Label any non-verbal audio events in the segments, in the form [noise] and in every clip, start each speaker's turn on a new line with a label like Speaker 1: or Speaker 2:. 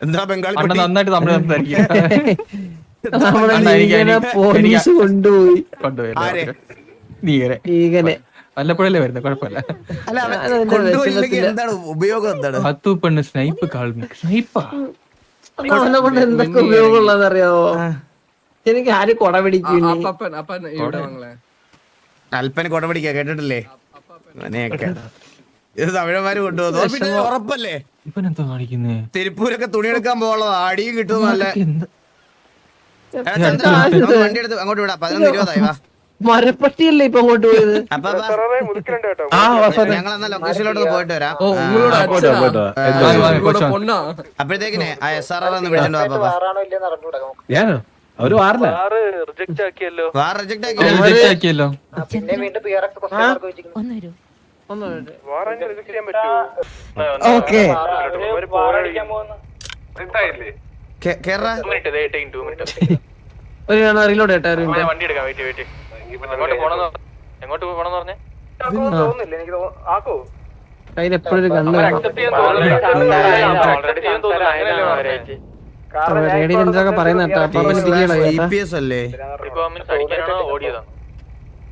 Speaker 1: എന്താ ബംഗാളി
Speaker 2: അണ്ണൻ നന്നായിട്ട് സംസാരിക്കും [laughs]
Speaker 3: കൊണ്ടുപോയി.
Speaker 2: വല്ലപ്പോഴല്ലേ വരുന്നത് കുഴപ്പമില്ല.
Speaker 1: എന്താണ് ഉപയോഗം എന്താണ്?
Speaker 2: പത്തു പെണ്ണ് സ്നൈപ്പ്
Speaker 3: കൊണ്ട് എന്തൊക്കെ ഉപയോഗമുള്ളതറിയാവോ എനിക്ക് ആര് കൊട പിടിക്കും
Speaker 4: അപ്പൻ അപ്പൻ വാങ്ങളെ
Speaker 1: അല്പന് കൊട. പിടിക്കാ കേട്ടിട്ടില്ലേ? അങ്ങനെയൊക്കെ ഇത് തമിഴന്മാര് പിന്നെ ഉറപ്പല്ലേ?
Speaker 2: ഇവൻ എന്താ കാണിക്കുന്നേ?
Speaker 1: തിരുപ്പൂരൊക്കെ തുണിയെടുക്കാൻ പോകുള്ളത് അടിയും കിട്ടും നല്ല. വണ്ടി എടുത്ത് അങ്ങോട്ട് വിടാം. പതിനൊന്ന് ഇരുപതായി വാ.
Speaker 3: മരപ്പട്ടിയല്ലേ ഇപ്പൊ അങ്ങോട്ട് പോയത്.
Speaker 1: ഞങ്ങൾ എന്നാ ലൊക്കേഷനിലോട്ട് പോയിട്ട് വരാം. അപ്പോഴത്തേക്കിനെ ആ എസ് ആർ ആർ ഒന്ന് വിളിച്ചിട്ടുണ്ടോ.
Speaker 5: ഞാനോ? അവർ വാറില്ല?
Speaker 1: വാർ റിജക്ട് ആക്കിയല്ലോ.
Speaker 2: അവൻ റിജക്ട് ആക്കിയല്ലോ.
Speaker 6: പിന്നെ വരൂ.
Speaker 3: ഓക്കെ. ഒരു റീലോഡ് ഒരു
Speaker 2: വണ്ടി എടുക്കാം വെയിറ്റ് വെയിറ്റ് എങ്ങോട്ട് പോണെന്ന് എങ്ങോട്ട് പോണെന്ന് പറഞ്ഞേ?
Speaker 3: കയ്യിൽ എപ്പോഴും ഒരു കണ്ണ് വേണം. റേഡിയോ എന്തൊക്കെ പറയുന്ന? കേട്ടോ. അപ്പൊ
Speaker 1: പി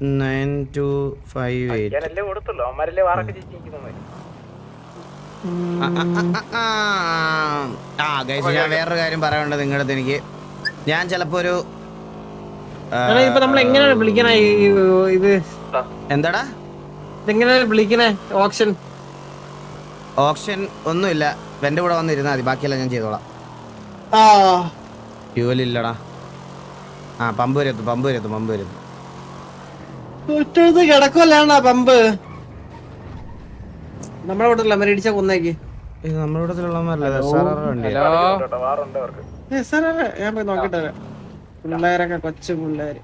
Speaker 1: നയൻ ടു ഫൈവ് ആ ഗൈസ് ഞാൻ വേറൊരു കാര്യം പറയാനുണ്ട് നിങ്ങളുടെ അടുത്ത് എനിക്ക്. ഞാൻ ചിലപ്പോ ഒരു
Speaker 3: ഇപ്പൊ നമ്മൾ എങ്ങനെയാണ് വിളിക്കണേ ഈ- ഈ- ഇത്?
Speaker 1: എന്താടാ?
Speaker 3: എങ്ങനെയാണ് വിളിക്കണേ? ഓപ്ഷൻ.
Speaker 1: ഓപ്ഷൻ ഒന്നുമില്ല. എന്റെ കൂടെ വന്നിരുന്നാ മതി. ബാക്കിയെല്ലാം ഞാൻ ചെയ്തോളാം.
Speaker 3: ആ.
Speaker 1: ഫ്യൂവൽ ഇല്ലടാ. ആ പമ്പ് വരെത്തു പമ്പ് വരെത്തു പമ്പ് വരെത്തു
Speaker 3: ഒറ്റടുത്ത് കിടക്കല്ലാണ്ടാ പമ്പ്? നമ്മളെ വീട്ടിലുള്ള മരടിച്ച കൊന്നേക്ക്.
Speaker 1: ഇത് നമ്മുടെ കൂട്ടത്തിലുള്ളവന്മാരല്ലേ വണ്ടി.
Speaker 3: ഞാൻ പോയി നോക്കിട്ട്. വരാം പിള്ളേരൊക്കെ കൊച്ചു പിള്ളേര്.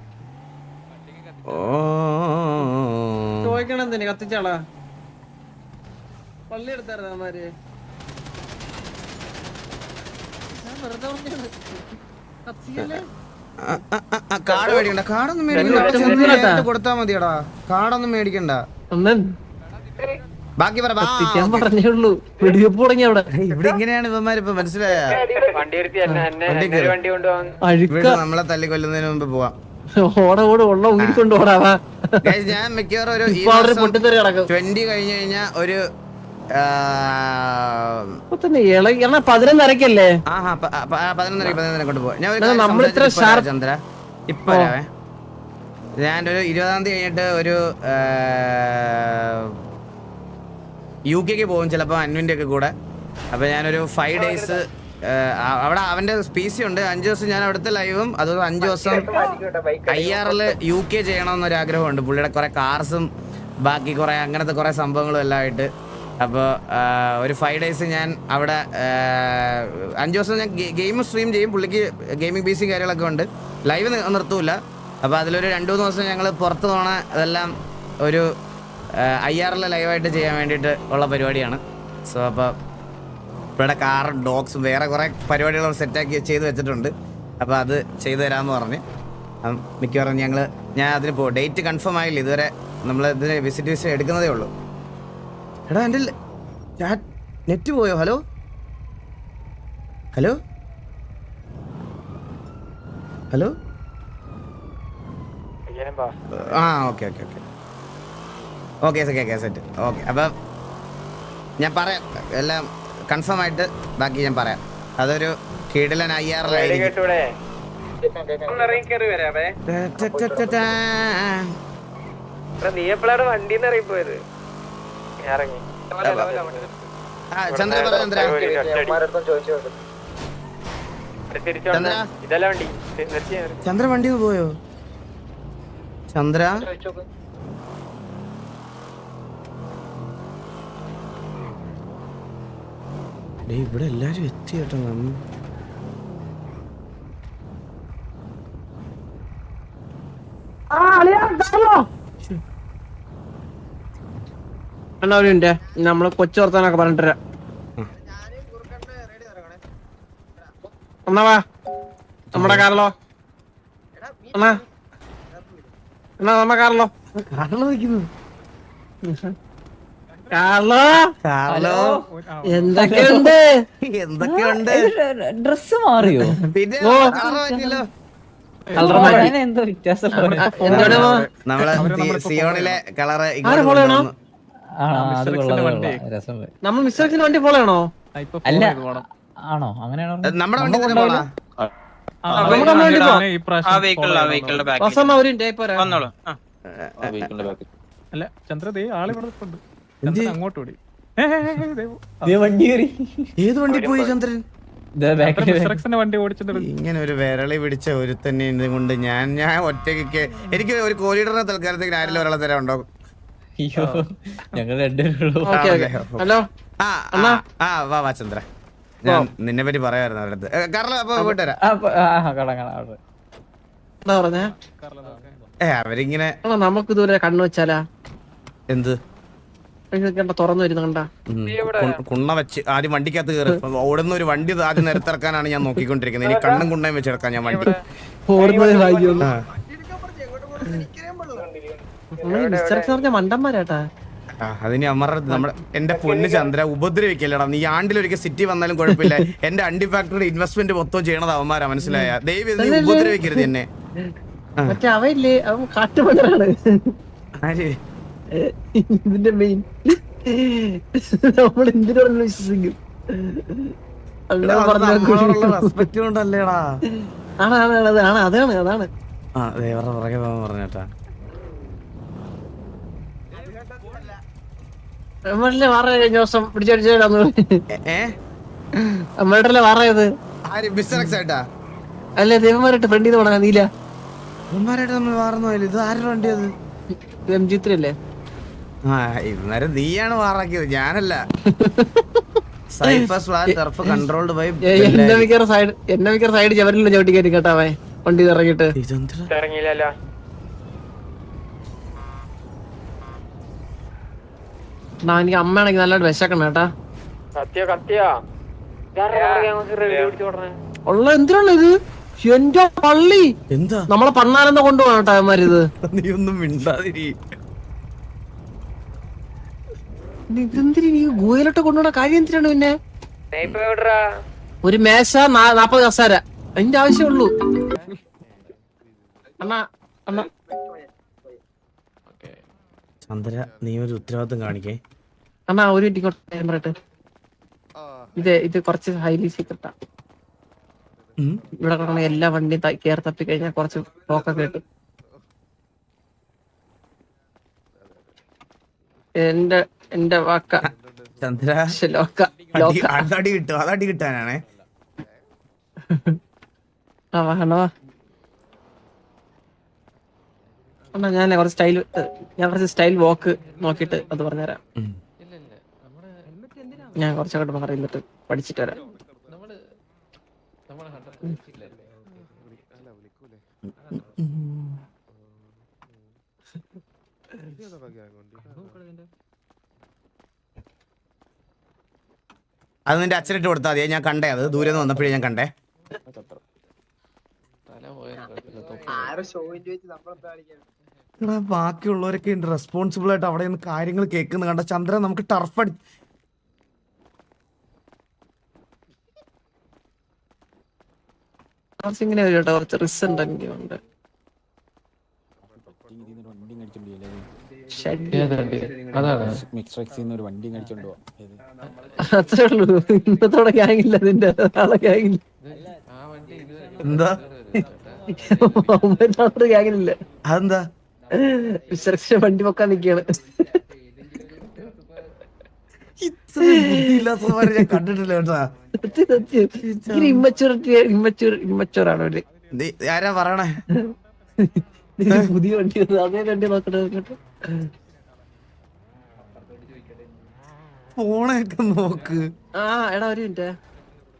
Speaker 3: ചോദിക്കണം എന്തിന്? കത്തിച്ചാളാ? പള്ളി എടുത്തായിരുന്നു അവന്മാര് ഞാൻ വെറുതെ. കത്തിക്കല്ലേ?
Speaker 1: കാർഡ് മേടിക്കണ്ട.
Speaker 3: കാടൊന്നും
Speaker 1: മേടിക്കണ്ട. കൊടുത്താ മതിയടാ. കാടൊന്നും മേടിക്കണ്ട. ബാക്കി പറ
Speaker 3: വെടിവെപ്പ് തുടങ്ങി അവിടെ.
Speaker 1: ഇവിടെ ഇങ്ങനെയാണ് ഇവന്മാർ ഇപ്പൊ മനസ്സിലായ? നമ്മളെ തല്ലി കൊല്ലുന്നതിന് മുമ്പ് പോവാം.
Speaker 3: ഓട ഓട് ഉള്ള ഊരിക്കൊണ്ട് ഓടാവാ
Speaker 1: Guys, ഞാൻ മിക്കവാറും ഒരു ട്വന്റി കഴിഞ്ഞു കഴിഞ്ഞാ ഒരു
Speaker 3: പതിനൊന്നരക്കല്ലേ?
Speaker 1: ചന്ദ്ര ഇപ്പൊ ഞാനൊരു ഇരുപതാം തീയതി കഴിഞ്ഞിട്ട് ഒരു യു കെക്ക് പോകും ചിലപ്പോൾ അന്വിന്റെ ഒക്കെ കൂടെ. അപ്പോൾ ഞാനൊരു ഫൈവ് ഡേയ്സ് അവിടെ അവന്റെ സ്പീസി ഉണ്ട്. അഞ്ച് ദിവസം ഞാൻ അവിടുത്തെ ലൈവും അതുപോലെ അഞ്ച് ദിവസം ഐ ആറിൽ യു കെ ചെയ്യണമെന്നൊരു ആഗ്രഹമുണ്ട് പുള്ളിയുടെ കുറേ കാർസും ബാക്കി കുറേ അങ്ങനത്തെ കുറേ സംഭവങ്ങളും എല്ലാം ആയിട്ട്. അപ്പോൾ ഒരു ഫൈവ് ഡേയ്സ് ഞാൻ അവിടെ അഞ്ച് ദിവസം ഞാൻ ഗെയിം സ്ട്രീം ചെയ്യും. പുള്ളിക്ക് ഗെയിമിംഗ് പീസും കാര്യങ്ങളൊക്കെ ഉണ്ട്. ലൈവ് നിർത്തൂല. അപ്പോൾ അതിലൊരു രണ്ട് മൂന്ന് ദിവസം ഞങ്ങൾ പുറത്ത് പോണ അതെല്ലാം ഒരു ഐ ആർ എൽ ലൈവായിട്ട് ചെയ്യാൻ വേണ്ടിയിട്ട് ഉള്ള പരിപാടിയാണ്. സോ അപ്പോൾ ഇവിടെ കാറും ഡോഗ്സും വേറെ കുറേ പരിപാടികൾ സെറ്റാക്കി ചെയ്ത് വെച്ചിട്ടുണ്ട്. അപ്പോൾ അത് ചെയ്തു തരാമെന്ന് പറഞ്ഞ്. മിക്കവാറും ഞങ്ങൾ ഞാൻ അതിന് പോകും ഡേറ്റ് കൺഫേം ആയില്ല. ഇതുവരെ നമ്മൾ ഇതിന് വിസിറ്റ് വിസിറ്റ് എടുക്കുന്നതേ ഉള്ളൂ. എടാ എന്റെ നെറ്റ് പോയോ? ഹലോ? ഹലോ? ഹലോ? ആ okay okay okay. Okay okay set. Okay അപ്പം ഞാൻ പറയാം എല്ലാം കൺഫേം ആയിട്ട് ബാക്കി ഞാൻ പറയാം. അതൊരു കീടിലൻ അയ്യാറിലായിരിക്കും
Speaker 7: നീ എപ്പോഴാണ് വണ്ടിന്ന്
Speaker 1: ചന്ദ്ര പറ ചന്ദ്ര.
Speaker 7: വണ്ടി.
Speaker 1: ചന്ദ്ര വണ്ടി പോയോ? ചന്ദ്ര. ഇവിടെ എല്ലാരും എത്തി കേട്ടോ.
Speaker 3: ആ അളിയാ, മിനിറ്റ് നമ്മൾ കൊച്ചു വർത്താനൊക്കെ പറഞ്ഞിട്ട് വരാം. അണ്ണാ വാ. നമ്മുടെ കാറിലോ? അണ്ണാ അണ്ണാ നമ്മ കാറിലോ? കാർലോ എന്തൊക്കെയുണ്ട്?
Speaker 1: എന്തൊക്കെയുണ്ട്?
Speaker 4: ഡ്രസ് മാറിയോ?
Speaker 1: പിന്നെ നമ്മൾ സിയോണിലെ കളറ്
Speaker 3: ആരെ നമ്മൾ മിസ്റ്റർ വണ്ടി ഫോളോ ചെയ്യണോ
Speaker 4: അല്ല ആണോ? അങ്ങനെയാണോ
Speaker 1: അത് നമ്മുടെ വണ്ടി തന്നെ പോണാ
Speaker 3: നമുക്ക് അന്ന്
Speaker 6: ആ വെഹിക്കിളിൽ ആ വെഹിക്കിളിന്റെ ബാക്കിൽ
Speaker 3: വാസമ്മ ഒരു മിനിറ്റ് പോരാ.
Speaker 6: വന്നോളൂ. ആ.
Speaker 5: അല്ല ചന്ദ്ര ദേ ആൾ ഇവിടെ നിൽപ്പുണ്ട്. അങ്ങോട്ട് ഓടി.
Speaker 1: ഏത് വണ്ടി പോയി ചന്ദ്രൻ?
Speaker 5: വണ്ടി
Speaker 1: ഇങ്ങനെ ഒരു വിരളി പിടിച്ച ഒരു തന്നെ കൊണ്ട് ഞാൻ ഞാൻ ഒറ്റയ്ക്ക് എനിക്ക് ഒരു കോരിഡറിനെ തൽക്കാലത്തേക്ക് ആരെങ്കിലും ഒരാളെ തരാൻ ഉണ്ടോ
Speaker 4: അയ്യോ ഞങ്ങൾ രണ്ടുപേരുള്ളൂ
Speaker 3: ഓക്കേ, ഓക്കേ. ഹലോ
Speaker 1: ആ ആ, ആ വാ വാ ചന്ദ്ര ഞാൻ നിന്നെ പറ്റി പറയായിരുന്നു അവരുടെ അടുത്ത് കാരണം അപ്പൊ പോയിട്ട് വരാം
Speaker 4: ആ പ- ആ, ആ, കാണാം കാണാം അവിടെ.
Speaker 3: എന്താ പറഞ്ഞേ
Speaker 1: ഏ അവരിങ്ങനെ
Speaker 3: നമുക്ക് ഇതുവരെ കണ്ണു വെച്ചാലാ
Speaker 1: എന്ത്
Speaker 3: കണ്ട തുറന്നു വരുന്ന കണ്ട
Speaker 1: ഉം, കു- കുണ്ണ വെച്ച് ആദ്യം വണ്ടിക്കകത്ത് കയറി ഓടുന്ന ഒരു വണ്ടി ആദ്യം നിരത്തിറക്കാനാണ് ഞാൻ നോക്കിക്കൊണ്ടിരിക്കുന്നത് ഇനി കണ്ണും കുണ്ണയും വെച്ചെടുക്കാൻ ഞാൻ വണ്ടി
Speaker 3: ഓടുന്നത് ഭാഗ്യം മണ്ടന്മാരാട്ടാ.
Speaker 1: അതിനി അമർ നമ്മുടെ എന്റെ പൊന്ന് ചന്ദ്ര ഉപദ്രവിക്കല്ലടാ. നീ ആണ്ടിൽ ഒരിക്കൽ സിറ്റി വന്നാലും കുഴപ്പമില്ല. എന്റെ അണ്ടി ഫാക്ടറിയുടെ ഇൻവെസ്റ്റ്മെന്റ് മൊത്തം ചെയ്യണത് അവന്മാരാ മനസ്സിലായ? ദൈവം നീ ഉപദ്രവിക്കരുത് എന്നെ.
Speaker 3: മറ്റേ അവയില്ലേ? അവൻ കാട്ടുമണ്ണാണ്.
Speaker 1: ആര്?
Speaker 3: ഇതിന്റെ മെയിൻ നമ്മൾ എന്തിനു പറഞ്ഞു വിശ്വസിക്കും
Speaker 1: റെസ്പെക്ട് കൊണ്ടല്ലേടാ.
Speaker 3: ആണ് ആണ് അതാണ്. അതാണ് അതാണ്
Speaker 1: ആ പോകാൻ പറഞ്ഞേട്ടാ.
Speaker 3: നമ്മളിലെ വാറ കഴിഞ്ഞ ദിവസം നമ്മളുടെ അല്ലേ ദേവന്മാരായിട്ട് ഫ്രണ്ട് ചെയ്ത് പോണ നീല.
Speaker 1: അവന്മാരായിട്ട് നമ്മൾ മാറുന്നു പോയാലും ഇത് ആരുടെ വണ്ടി അത്
Speaker 3: എം ജി ത്രീ അല്ലേ?
Speaker 1: ആ ഇന്നേരം നീയാണ് മാറാക്കിയത് ഞാനല്ല. കൺട്രോൾഡ് ബൈ
Speaker 3: എന്നെ മിക്കറ സൈഡ് ചവരില്ല ചവിട്ടി കയറ്റി കേട്ടാ വണ്ടി ഇറങ്ങിയിട്ട്.
Speaker 7: ഇറങ്ങിയില്ലല്ലോ.
Speaker 3: എന്നാ എനിക്ക് അമ്മയാണെങ്കിൽ നല്ലതായിട്ട് വിശക്കണം കേട്ടാ.
Speaker 7: കത്തിയ കത്തിയ
Speaker 3: ഉള്ള എന്തിനാണ് ഇത്? എന്റെ പള്ളി.
Speaker 1: എന്താ?
Speaker 3: നമ്മളെ പണ്ണാലെന്ന കൊണ്ടുപോകണം കേട്ടോ അവന്മാരിത്
Speaker 1: നീ ഒന്നും മിണ്ടാതിരി.
Speaker 3: ഇതെന്തിരി നീ ഗോയിലോട്ട് കൊണ്ടുപോണ കാര്യം എന്തിനാണ് പിന്നെ? ഒരു മേശ നാ- നാപ്പത് കസാര. അതിന്റെ ആവശ്യമുള്ളൂ. അണ്ണാ അണ്ണാ.
Speaker 1: ചന്ദ്ര നീ ഒരു ഉത്തരവാദിത്വം കാണിക്കേ.
Speaker 3: അണ്ണാ ഒരു മിനിറ്റ് ഇങ്ങോട്ട് ഞാൻ പറയട്ടെ. ഇത് ഇത് കുറച്ച് ഹൈലി സീക്രട്ടാ. ഇവിടെ കിടന്ന എല്ലാ വണ്ടിയും കേറി തപ്പി കഴിഞ്ഞാൽ കുറച്ച് ടോക്ക് കിട്ടും. എന്റെ എന്റെ വാക്ക.
Speaker 1: ചന്ദ്ര
Speaker 3: ലോക്ക ലോക്ക.
Speaker 1: അതടി കിട്ടും അതടി കിട്ടാനാണേ.
Speaker 3: ആ വാ. അണ്ണാ ഞാൻ കുറച്ച് സ്റ്റൈൽ ഞാൻ കുറച്ച് സ്റ്റൈൽ വാക്ക് നോക്കിയിട്ട് അത് പറഞ്ഞുതരാം. ഞാൻ കുറച്ചങ്ങോട്ട് മാറി എന്നിട്ട് പഠിച്ചിട്ട് വരാം.
Speaker 1: അത് നിന്റെ അച്ഛനിട്ട് കൊടുത്താൽ മതിയെ ഞാൻ കണ്ടേ. അത് ദൂരെ നിന്ന് വന്നപ്പോഴേ ഞാൻ കണ്ടേ. എടാ, ബാക്കിയുള്ളവരൊക്കെ ഉണ്ട് റെസ്പോൺസിബിൾ ആയിട്ട് അവിടെ നിന്ന് കാര്യങ്ങൾ കേൾക്കുന്ന കണ്ട ചന്ദ്രൻ നമുക്ക് ടർഫ് അടി
Speaker 3: ഇങ്ങനെ കേട്ടോ. കുറച്ച് റിസ് ഉണ്ട്? അത്രേ ഉള്ളൂ. ഇന്നത്തോടെ ഗ്യാങ്ങില്ല അതിന്റെ നാളെ ഗ്യാങ്ങില്ല
Speaker 1: എന്താ? അതെന്താ?
Speaker 3: വിശ്രക്ഷ വണ്ടി പൊക്കാൻ
Speaker 1: ബുദ്ധിയില്ലാത്തവരെ ഞാൻ കണ്ടിട്ടില്ല കേട്ടാ.
Speaker 3: സത്യം, സത്യം. ഭയങ്കര ഇമ്മച്ചുറിറ്റി ഇമ്മച്ചുർ ഇമ്മച്ചുർ അവർ.
Speaker 1: നീ ആരാ പറയണേ?
Speaker 3: പുതിയ വണ്ടി അതേ വണ്ടി നോക്കട്ടെ നോക്കട്ടെ.
Speaker 1: ഫോണൊക്കെ നോക്ക്.
Speaker 3: ആ എടാ ഒരു മിനിറ്റ്.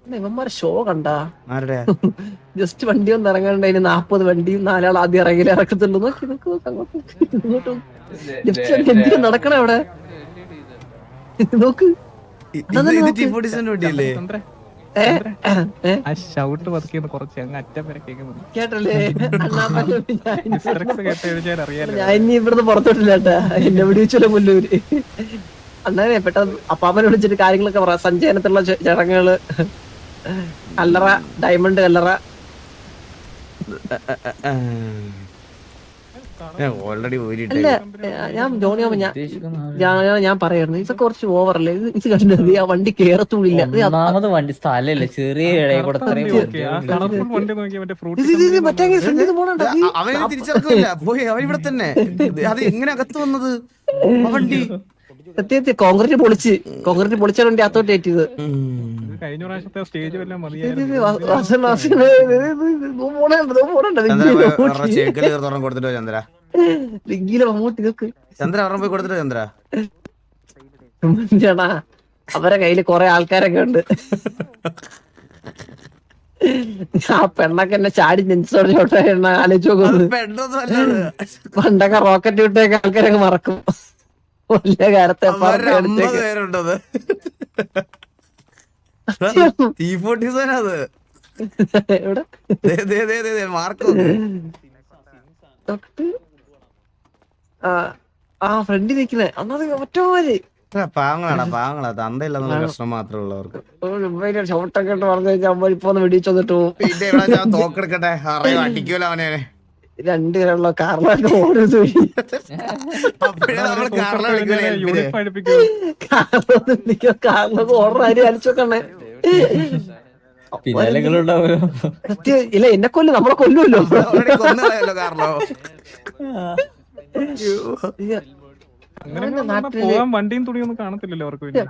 Speaker 3: ഇവന്മാരെ ഷോ കണ്ടാ?
Speaker 1: ആരുടെ? [laughs]
Speaker 3: ജസ്റ്റ് വണ്ടി ഒന്ന് ഇറങ്ങണ്ട ഇനി നാപ്പത് വണ്ടിയും നാലാൾ ആദ്യം ഇറങ്ങി ഇറക്കത്തുള്ളൂ. നോക്കി നോക്ക് നോക്ക് [laughs] എന്തിനും നടക്കണ അവിടെ? [laughs] നോക്ക്.
Speaker 5: ഷൗട്ട് പതുക്കിയെന്ന് കുറച്ച് അങ്ങ് അറ്റം വരെ
Speaker 3: കേട്ടല്ലേ? ഞാൻ ഇനി ഇവിടുന്ന് പുറത്തോട്ടില്ല കേട്ടാ. എന്നെ വിടിച്ചല്ലോ മുല്ലൂര്. അന്നേരം പെട്ടെന്ന് അപ്പാപ്പനെ വിളിച്ചിട്ട് കാര്യങ്ങളൊക്കെ പറ. സഞ്ചയനത്തിലുള്ള ചടങ്ങുകൾ. കല്ലറ ഡയമണ്ട് കല്ലറ
Speaker 1: ഓൾറെഡി
Speaker 3: അല്ല ഞാൻ ജോണിയാവുമ്പോ ഞാൻ ഞാൻ ഞാൻ പറയായിരുന്നു. ഇത് കുറച്ച് ഓവറല്ലേ ഇത് ഇത് കണ്ടത് ആ വണ്ടി കേറത്തൂടില്ല
Speaker 4: ഒന്നാമത് വണ്ടി സ്ഥലമില്ല. ചെറിയ ഇടയിൽ കൂടെ
Speaker 1: അവനെ തിരിച്ചറക്കില്ല പോയി അവൻ ഇവിടെ തന്നെ അത് എങ്ങനെ അകത്ത് വന്നത്? ആ വണ്ടി.
Speaker 3: സത്യത്തിൽ കോൺക്രീറ്റ് പൊളിച്ച് കോൺക്രീറ്റ് പൊളിച്ചാണ് എന്റെ അത്തോട്ട് ഏറ്റിയത്
Speaker 5: കഴിഞ്ഞ പ്രാവശ്യത്തെ സ്റ്റേജ്
Speaker 1: കൊടുത്തിട്ടോ ചന്ദ്ര?
Speaker 3: മമ്മൂട്ടി ഇതൊക്കെ
Speaker 1: ചന്ദ്ര ഒരെണ്ണം പോയി കൊടുത്തിട്ടോ ചന്ദ്ര?
Speaker 3: ചേട്ടാ അവരെ കയ്യിൽ കൊറേ ആൾക്കാരൊക്കെ ഉണ്ട്. ആ പെണ്ണൊക്കെ എന്നെ ചാടി നെഞ്ചോടെ ആലോചിച്ചു നോക്കുന്നത് പണ്ടൊക്കെ റോക്കറ്റ് വിട്ടേക്ക് ആൾക്കാരൊക്കെ മറക്കും. വലിയ കാലത്തെ
Speaker 1: പേരുണ്ടത്. [laughs] ഫോർട്ടി അത്. മാർക്ക്
Speaker 3: ആ ഫ്രണ്ടിൽ നിൽക്കുന്നേ. അന്നത് ഒറ്റമാര്
Speaker 1: അല്ല, പാവങ്ങളാടാ പാവങ്ങളാ. തന്തയില്ലെന്നുള്ള പ്രശ്നം മാത്രമേ ഉള്ളവർക്ക്
Speaker 3: ഷോട്ടൊക്കെ ഇട്ട് പറഞ്ഞു കഴിഞ്ഞാൽ അമ്മ ഇപ്പൊ ഒന്ന് വെടിച്ചു വന്നിട്ട് പോകും
Speaker 1: തോക്കെടുക്കട്ടെ. അറിയാം അടിക്കൂല അവനെ.
Speaker 3: രണ്ടുപേരുള്ള പേരുള്ള ഓർഡർ ആരും
Speaker 4: നിങ്ങളുണ്ടാവുമല്ലോ
Speaker 3: സത്യം ഇല്ല എന്നെ കൊല്ലു നമ്മളെ കൊല്ലുമല്ലോ.
Speaker 5: വണ്ടിയും തുണിയൊന്നും കാണത്തില്ലല്ലോ അവർക്ക് പിന്നെ.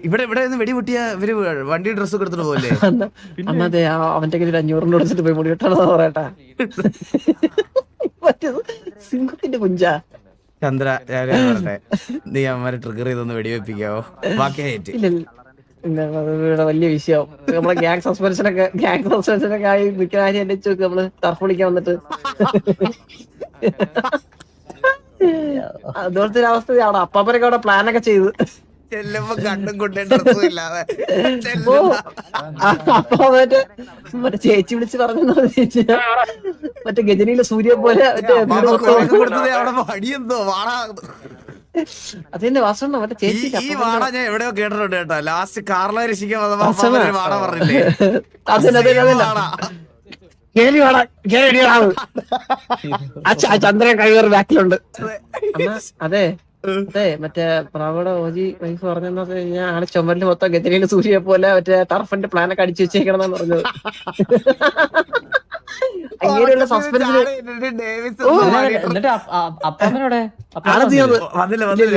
Speaker 5: ഇവിടെ
Speaker 1: ഇവിടെ വെടി പൊട്ടിയ ഇവർ വണ്ടി ഡ്രസ് എടുത്തിട്ട് പോലെ
Speaker 3: അന്ന- അന്നതെ അവന്റെ കയ്യിൽ അഞ്ഞൂറിന്റെ കൊടുത്തിട്ട് പോയി മുടി വെട്ടണോ പറയട്ടാ. സിംഹത്തിന്റെ പുഞ്ച
Speaker 1: ചന്ദ്ര നീ അമ്മമാരെ ട്രിഗർ ചെയ്തൊന്ന് വെടിവെപ്പിക്കാവോ? ബാക്കി ഹേറ്റ്
Speaker 3: ഇവിടെ വലിയ വിഷയം. നമ്മളെ ഗ്യാങ് സസ്പെൻഷനൊക്കെ ഗ്യാങ് സസ്പെൻഷനൊക്കെ ആയി മിക്ക കാര്യം എന്നെ ചോക്ക് നമ്മൾ ടർഫ് വിളിക്കാൻ വന്നിട്ട്. [laughs] അതുപോലത്തെ ഒരു അവസ്ഥയാണ്. അപ്പാപ്പനൊക്കെ അവിടെ പ്ലാനൊക്കെ ചെയ്ത്.
Speaker 1: ചെല്ലുമ്പോ കണ്ണും കൊണ്ടേ ഡ്രസ്സും ഇല്ലാതെ
Speaker 3: ഓ അപ്പൊ മറ്റേ മറ്റേ ചേച്ചി വിളിച്ച് പറഞ്ഞു മറ്റേ ഗജനിയിലെ സൂര്യ പോലെ അതിന്റെ വാസന മറ്റേ ചേച്ചി
Speaker 1: ഈ വാട ഞാൻ എവിടെയോ കേട്ടിട്ടുണ്ട് കേട്ടോ. ലാസ്റ്റ് കാർലോ രക്ഷിക്കാൻ വാട പറഞ്ഞില്ലേ?
Speaker 3: അതന്നെ അതന്നെ അതന്നെ ചന്ദ്രൻ കഴിവേറി ബാക്കിലുണ്ട്. അതെ അതെ മറ്റേ പ്രവട ഓജി വൈഫ് പറഞ്ഞെന്ന് വെച്ച് കഴിഞ്ഞാൽ ആൾ ചുമരിൽ മൊത്തം ഗജനിയിൽ സൂര്യ പോലെ മറ്റേ ടർഫിന്റെ പ്ലാനൊക്കെ അടിച്ചു വെച്ചേക്കണെന്നാണ് പറഞ്ഞത്. അങ്ങനെയുള്ള
Speaker 1: മാറി.
Speaker 4: എന്നിട്ട് അപ്പമ്മനോടെ?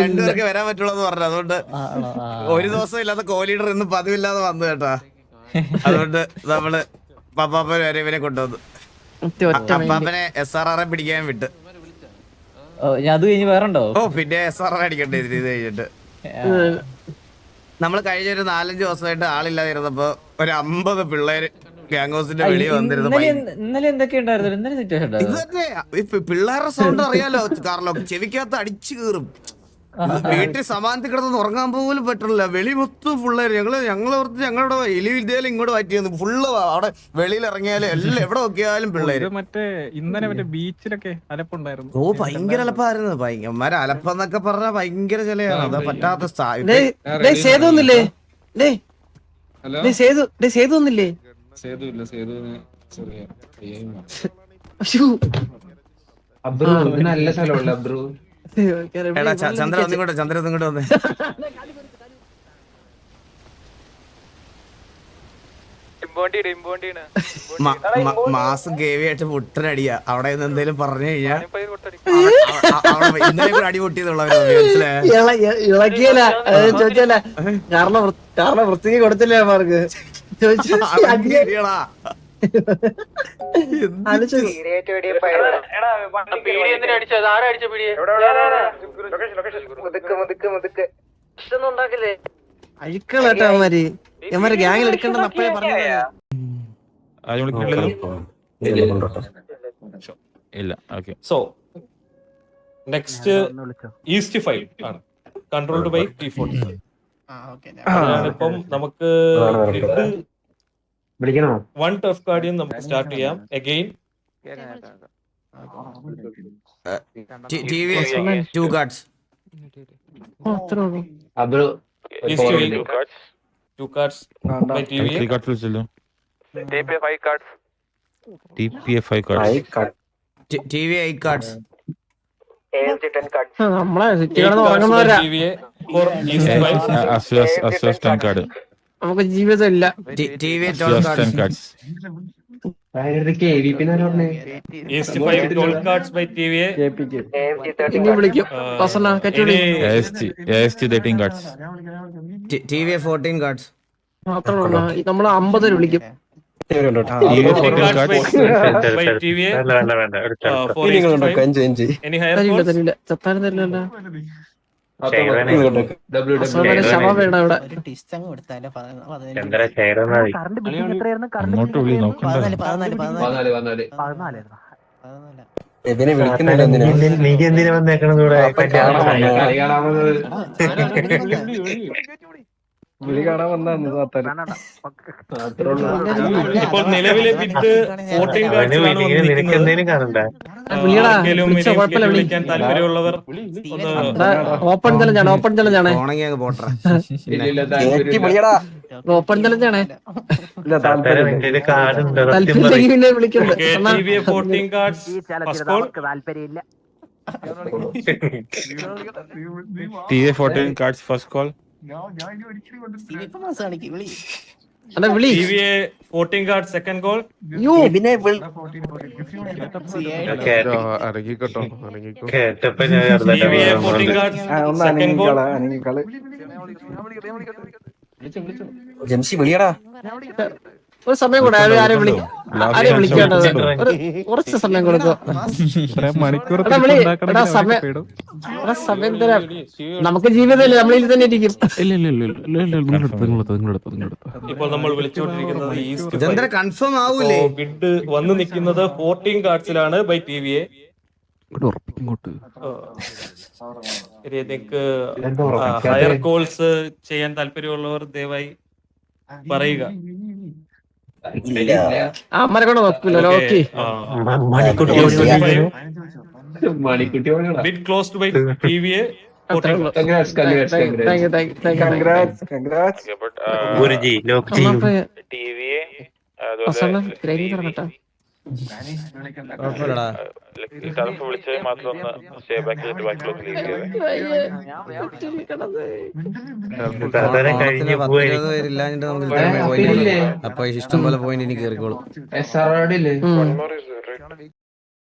Speaker 1: രണ്ടുപേർക്ക് വരാൻ പറ്റുള്ളൂ എന്ന് പറഞ്ഞു അതുകൊണ്ട്. ഒരു ദിവസം ഇല്ലാത്ത കോലീഡർ ഇന്ന് പതിവില്ലാതെ വന്നു കേട്ടാ. അതുകൊണ്ട് നമ്മൾ പപ്പാപ്പൻ വരെ ഇവനെ കൊണ്ടുവന്നു. അപ്പാപ്പനെ എസ് ആർ ആറെ പിടിക്കാൻ വിട്ട്.
Speaker 4: ഓ, ഞാൻ അത് കഴിഞ്ഞ് വേറെ ഉണ്ടോ?
Speaker 1: ഓ പിന്നെ എസ് ആർ ആർ അടിക്കണ്ടേ ഇതിന് ഇത് കഴിഞ്ഞിട്ട്. നമ്മൾ കഴിഞ്ഞ ഒരു നാലഞ്ച് ദിവസമായിട്ട് ആളില്ലാതിരുന്നപ്പോ ഒരു അമ്പത് പിള്ളേര് ഗ്യാങ് ഹൗസിന്റെ വെളിയിൽ വന്നിരുന്നു
Speaker 4: ഇന്നലെ എന്തൊക്കെ ഉണ്ടായിരുന്നു? ഇന്നലെ സിറ്റുവേഷൻ
Speaker 1: പിള്ളേരുടെ സൗണ്ട് അറിയാലോ കാർലോ ചെവിക്കകത്ത് അടിച്ചു കീറും. വീട്ടിൽ സമാനത്തിൽ കിടന്ന് ഉറങ്ങാൻ പോലും പറ്റില്ല വെളി മൊത്തം ഫുള്ളായിരുന്നു ഞങ്ങൾ ഞങ്ങളെ ഓർത്ത് ഞങ്ങളുടെ എലി വിദ്യാലയം ഇങ്ങോട്ട് വന്നു. ഫുള്ള് അവിടെ വെളിയിൽ ഇറങ്ങിയാലും എല്ലാം എവിടെ നോക്കിയാലും പിള്ളേര്.
Speaker 5: ഇത് മറ്റേ ഇന്നലെ മറ്റേ ബീച്ചിലൊക്കെ അലപ്പുണ്ടായിരുന്നു.
Speaker 1: ഓ ഭയങ്കര അലപ്പായിരുന്നു. ഭയങ്കര അലപ്പെന്നൊക്കെ പറഞ്ഞ ഭയങ്കര ചിലയാണ്. അതാ പറ്റാത്ത സ്ഥാപനം
Speaker 3: ഡേയ്, ഡേയ് സേതു ഒന്നില്ലേ ഡേയ്. ഡേയ് സേതു ഡേയ് സേതു ഒന്നില്ലേ
Speaker 8: സേതു ചെറിയ വയ്യായ്മ.
Speaker 3: അശ്ശൂ.
Speaker 7: അബ്രു ഇത് നല്ല സ്ഥലമുള്ള അബ്രു.
Speaker 1: എടാ ചന്ദ്ര ചന്ദ്ര വന്നേ. മാസം ഗേവിയായിട്ട് പുട്ടനടിയ. അവിടെ നിന്ന് എന്തേലും പറഞ്ഞു കഴിഞ്ഞാ ഇന്നലെ കൂടെ അടി പൊട്ടിയതുള്ളവരോ
Speaker 3: ചോദിച്ചല്ല കാരണം കാരണം വൃത്തിക്ക് കൊടുത്തില്ലേ അവർക്ക് ചോദിച്ചു അഴുക്കളാട്ടോ അവന്മാര്. അവന്മാര് ഗ്യാങ്ങിൽ എടുക്കണ്ടെന്ന് അപ്പഴേ പറഞ്ഞു
Speaker 9: ഇല്ല. Okay. So next east five ആണ്. കൺട്രോൾഡ് ബൈ ടി ഫോർട്ടി ഇപ്പം നമുക്ക്
Speaker 7: വിളിക്കണോ
Speaker 9: വൺ ടഫ് കാർഡിയും നമുക്ക് സ്റ്റാർട്ട് ചെയ്യാം again
Speaker 1: T V two cards
Speaker 9: wing two cards T V
Speaker 8: three card വിളിച്ചല്ലോ
Speaker 2: T P five cards
Speaker 8: T P F I card
Speaker 1: T V I cards
Speaker 3: നമ്മളെ city കിടന്ന് ഉറങ്ങുന്നവരാ നമുക്ക് ജീവിതം ഇല്ല
Speaker 1: ടി വി
Speaker 3: ഇനി വിളിക്കും. ബസണ്ണ കെട്ടി
Speaker 9: ഇനി
Speaker 3: വിളിക്കും
Speaker 8: A S T S T thirteen cards
Speaker 1: T V fourteen cards
Speaker 3: അത്രേ ഉള്ളൂ നമ്മൾ അമ്പത് വിളിക്കും.
Speaker 8: T V
Speaker 9: 14
Speaker 8: fourteen
Speaker 9: cards
Speaker 8: cards
Speaker 9: by TV. For East five. Any higher
Speaker 3: തരില്ല
Speaker 9: calls?
Speaker 3: തരില്ല. ചത്താനും തരില്ലല്ലോ.
Speaker 7: ഡബ്ല്യു
Speaker 3: അവസാനം ശവ വേണം ഇവിടെ. [laughs]
Speaker 7: കളി കാണാൻ ഉള്ളൂ.
Speaker 9: ഇപ്പോൾ നിലവിലെ ബിഡ് ഫോർട്ടീൻ
Speaker 3: കുഴപ്പമില്ല വിളി
Speaker 9: വിളിക്കാൻ താല്പര്യമുള്ളവർ
Speaker 3: ഓപ്പൺ ചലഞ്ചാണ് ഓപ്പൺ ചലഞ്ചാണ്
Speaker 7: താല്പര്യമില്ല.
Speaker 3: ഓപ്പൺ ചലഞ്ചാണ് താല്പര്യം പിന്നെ വിളിക്കണ്ട്
Speaker 9: കെ
Speaker 3: അണ്ണാ
Speaker 9: T V fourteen cards first call
Speaker 8: T വിളിയടാ fourteen cards first call
Speaker 3: അണ്ണാ വിളി.
Speaker 9: T V card second call
Speaker 3: യോ
Speaker 9: T V fourteen card second call
Speaker 3: ഒരു സമയം കൂടെ ആരും വിളിക്കാം വിളിക്കേണ്ടത് കുറച്ച് സമയം കൊടുക്കും
Speaker 5: മണിക്കൂർ
Speaker 3: എടാ സമയം തരാം. നമുക്ക് ജീവിതമില്ല നമ്മളിൽ തന്നെ ഇരിക്കും.
Speaker 5: ഇല്ല ഇല്ല ഇല്ല ഇല്ല ഇല്ല നിങ്ങളെടുത്ത് നിങ്ങളെടുത്ത് നിങ്ങളെടുത്ത് നിങ്ങളെടുത്ത്
Speaker 9: ഇപ്പോൾ നമ്മൾ വിളിച്ചുകൊണ്ടിരിക്കുന്നത്
Speaker 1: കൺഫേം ആവൂലേ
Speaker 9: ബിഡ് വന്ന് നിൽക്കുന്നത് ഫോർട്ടീൻ കാർഡ്സിലാണ് ബൈ ടി വി എ നിങ്ങൾക്ക് ഹയർ കോൾസ് ചെയ്യാൻ താല്പര്യമുള്ളവർ ദയവായി പറയുക.
Speaker 3: അമ്മരെ കൊണ്ട്
Speaker 7: Manikutty bid
Speaker 9: close to by T V
Speaker 3: thank you
Speaker 2: T V
Speaker 3: gravy
Speaker 2: വിളിച്ച് മാത്രം ഒന്ന് സ്റ്റേ ബാക്ക് ചെയ്തിട്ട്?
Speaker 1: അപ്പൊ ഇഷ്ടം പോലെ പോയിന്റ് ഇനി കേറിക്കോളും.